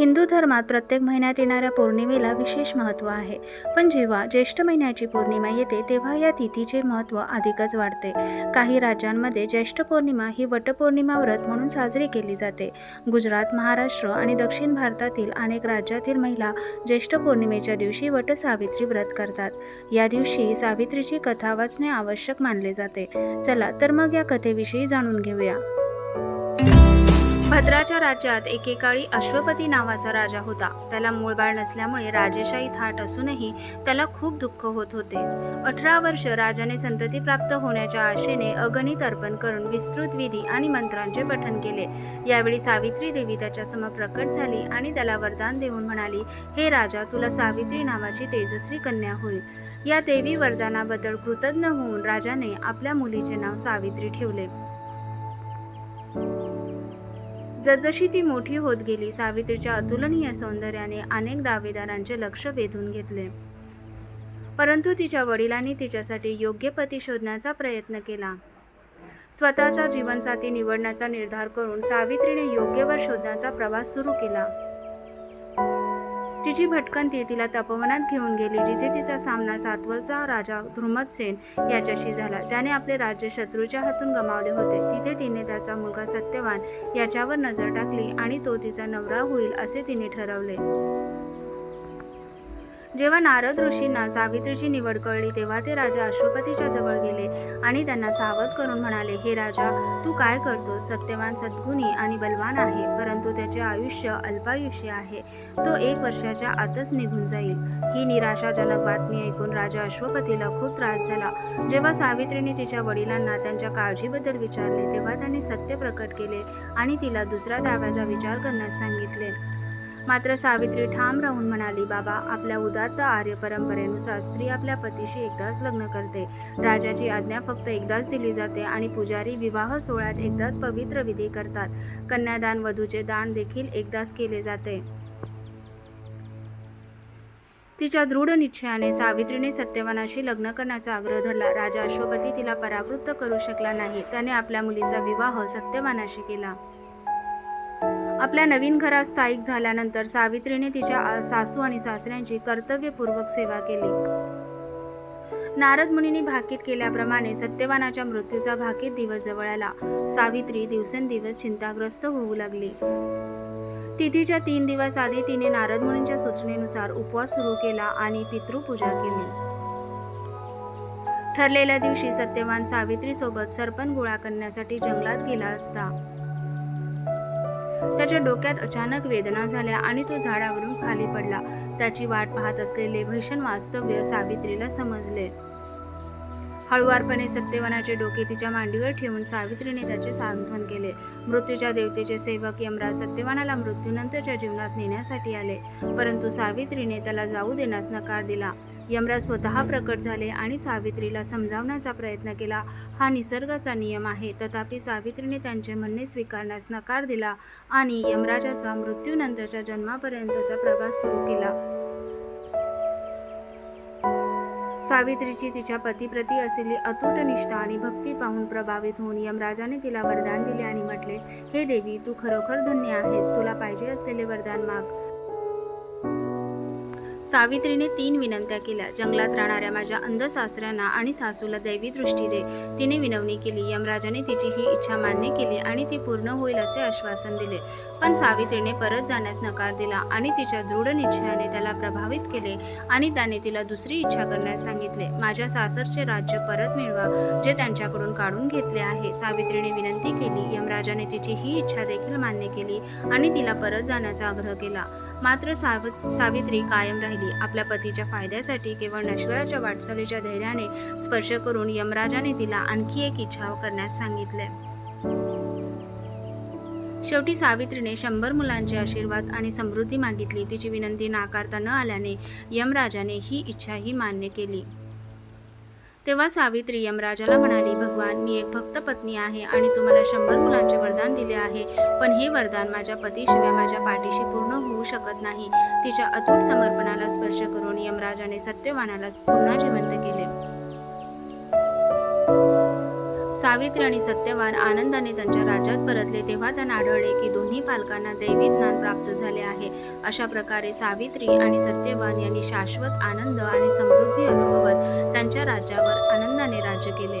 हिंदू धर्मात प्रत्येक महिन्यात येणाऱ्या पौर्णिमेला विशेष महत्त्व आहे. पण जेव्हा ज्येष्ठ महिन्याची पौर्णिमा येते तेव्हा या तिथीचे महत्त्व अधिकच वाढते. काही राज्यांमध्ये ज्येष्ठ पौर्णिमा ही वटपौर्णिमा व्रत म्हणून साजरी केली जाते. गुजरात महाराष्ट्र आणि दक्षिण भारतातील अनेक राज्यातील महिला ज्येष्ठ पौर्णिमेच्या दिवशी वटसावित्री व्रत करतात. या दिवशी सावित्रीची कथा वाचणे आवश्यक मानले जाते. चला तर मग या कथेविषयी जाणून घेऊया. भद्राच्या राज्यात एकेकाळी अश्वपती नावाचा राजा होता. त्याला मूळबाळ नसल्यामुळे राजेशाही थाट असूनही त्याला खूप दुःख होत होते. अठरा वर्ष राजाने संतती प्राप्त होण्याच्या आशेने अगणित अर्पण करून विस्तृत विधी आणि मंत्रांचे पठन केले. यावेळी सावित्री देवी त्याच्यासमोर प्रकट झाली आणि त्याला वरदान देऊन म्हणाली हे राजा तुला सावित्री नावाची तेजस्वी कन्या होईल. या देवी वरदानाबद्दल कृतज्ञ होऊन राजाने आपल्या मुलीचे नाव सावित्री ठेवले. जसजशी ती मोठी होत गेली सावित्रीच्या अतुलनीय सौंदर्याने अनेक दावेदारांचे लक्ष वेधून घेतले. परंतु तिच्या वडिलांनी तिच्यासाठी योग्य पती शोधण्याचा प्रयत्न केला. स्वतःचा जीवनसाथी निवडण्याचा निर्धार करून सावित्रीने योग्य वर शोधण्याचा प्रवास सुरू केला. तिची भटकंती तिला तपोवनात घेऊन गेली जिथे तिचा सामना सातवलचा राजा ध्रुमतसेन याच्याशी झाला ज्याने आपले राज्य शत्रूच्या हातून गमावले होते. तिथे तिने त्याचा मुलगा सत्यवान याच्यावर नजर टाकली आणि तो तिचा नवरा होईल असे तिने ठरवले. जेव्हा नारद ऋषींना सावित्रीची निवड कळली तेव्हा ते राजा अश्वपतीच्या जवळ गेले. आणि त्यांना सावध करून म्हणाले हे राजा तू काय करतो सत्यवान सद्गुणी आणि बलवान आहे परंतु त्याचे आयुष्य अल्पायुष्य आहे. तो एक वर्षाच्या आतच निघून जाईल. ही निराशाजनक बातमी ऐकून राजा अश्वपतीला खूप त्रास झाला. जेव्हा सावित्रीने तिच्या वडिलांना त्यांच्या काळजीबद्दल विचारले तेव्हा त्यांनी सत्य प्रकट केले आणि तिला दुसऱ्या दाव्याचा विचार करण्यास सांगितले. मात्र सावित्री ठाम राहून म्हणाली बाबा आपल्या उदात्त आर्य परंपरेनुसार स्त्री आपल्या पतीशी एकदाच लग्न करते. राजाची आज्ञा फक्त एकदाच दिली जाते आणि पुजारी विवाह सोहळ्यात एकदाच पवित्र विधी करतात. कन्यादान वधूचे दान देखील एकदाच केले जाते. तिच्या दृढ निश्चयाने सावित्रीने सत्यवानाशी लग्न करण्याचा आग्रह धरला. राजा अश्वपती तिला परावृत्त करू शकला नाही. त्याने आपल्या मुलीचा विवाह सत्यवानाशी केला. आपल्या नवीन घरात स्थायिक झाल्यानंतर सावित्रीने तिच्या सासू आणि सासऱ्यांची कर्तव्यपूर्वक सेवा केली. नारद मुनीने भाकीत केल्याप्रमाणे सत्यवानाच्या मृत्यूचा भाकीत दिवस जवळ आला. सावित्री दिवसेंदिवस चिंताग्रस्त होऊ लागली. तिथीच्या तीन दिवस आधी तिने नारद मुनींच्या सूचनेनुसार उपवास सुरू केला आणि पितृपूजा केली. ठरलेल्या दिवशी सत्यवान सावित्री सोबत सरपण गोळा करण्यासाठी जंगलात गेला असता. त्याच्या डोक्यात अचानक वेदना झाल्या आणि तो झाडावरून खाली पडला. त्याची वाट पाहत असलेले भीषण वास्तव्य सावित्रीला समजले. हळुवारपणे सत्यवानाचे डोके तिच्या मांडीवर ठेवून सावित्रीने त्याचे सांत्वन केले. मृत्यूच्या देवतेचे सेवक यमराज सत्यवानाला मृत्यूनंतरच्या जीवनात नेण्यासाठी आले. परंतु सावित्रीने त्याला जाऊ देण्यास नकार दिला. यमराज स्वतः प्रकट झाले आणि सावित्रीला समजावण्याचा प्रयत्न केला. हा निसर्गाचा नियम आहे. तथापि सावित्रीने त्यांचे म्हणणे स्वीकारण्यास नकार दिला आणि यमराजाचा मृत्यूनंतरच्या जन्मापर्यंतचा प्रवास सुरू केला. सावित्रीची तिच्या पतीप्रती असलेली अतूट निष्ठा आणि भक्ती पाहून प्रभावित होऊन यमराजाने तिला वरदान दिले आणि म्हटले हे देवी तू खरोखर धन्य आहेस. तुला पाहिजे असलेले वरदान माग. सावित्रीने तीन विनंत्या केल्या. जंगलात राहणाऱ्या माझ्या अंध सासऱ्यांना आणि सासूला दैवी दृष्टी दे. तिने विनवणी केली. यमराजाने तिची ही इच्छा मान्य केली आणि ती पूर्ण होईल असे आश्वासन दिले. पण सावित्रीने परत जाण्यास नकार दिला आणि तिच्या दृढ निश्चयाने त्याला प्रभावित केले आणि त्याने तिला दुसरी इच्छा करण्यास सांगितले. माझ्या सासरचे राज्य परत मिळवा जे त्यांच्याकडून काढून घेतले आहे. सावित्रीने विनंती केली. यमराजाने तिची ही इच्छा देखील मान्य केली आणि तिला परत जाण्याचा आग्रह केला. मात्र साव सावित्री कायम राहिली. आपल्या पतीच्या फायद्यासाठी केवळ नश्वराच्या वाटचालीच्या धैर्याने स्पर्श करून यमराजाने तिला आणखी एक इच्छा करण्यास सांगितले. शेवटी सावित्रीने शंभर मुलांचे आशीर्वाद आणि समृद्धी मागितली. तिची विनंती नाकारता न आल्याने यमराजाने ही इच्छाही मान्य केली. तेव्हा सावित्री यमराजाला म्हणाली भगवान मी एक भक्त पत्नी आहे आणि तुम्हाला शंभर मुलांचे वरदान दिले आहे पण हे वरदान माझ्या पतीशिवाय माझ्या पाठीशी पूर्ण होऊ शकत नाही. तिच्या अतूट समर्पणाला स्पर्श करून यमराजाने सत्यवानाला पुन्हा जिवंत केले. सावित्री आणि सत्यवान आनंदाने त्यांच्या राज्यात परतले. तेव्हा त्यांना आढळले की दोन्ही पालकांना दैवी ज्ञान प्राप्त झाले आहे. अशा प्रकारे सावित्री आणि सत्यवान यांनी शाश्वत आनंद आणि समृद्धी अनुभव त्यांच्या राज्यावर आनंदाने राज्य केले.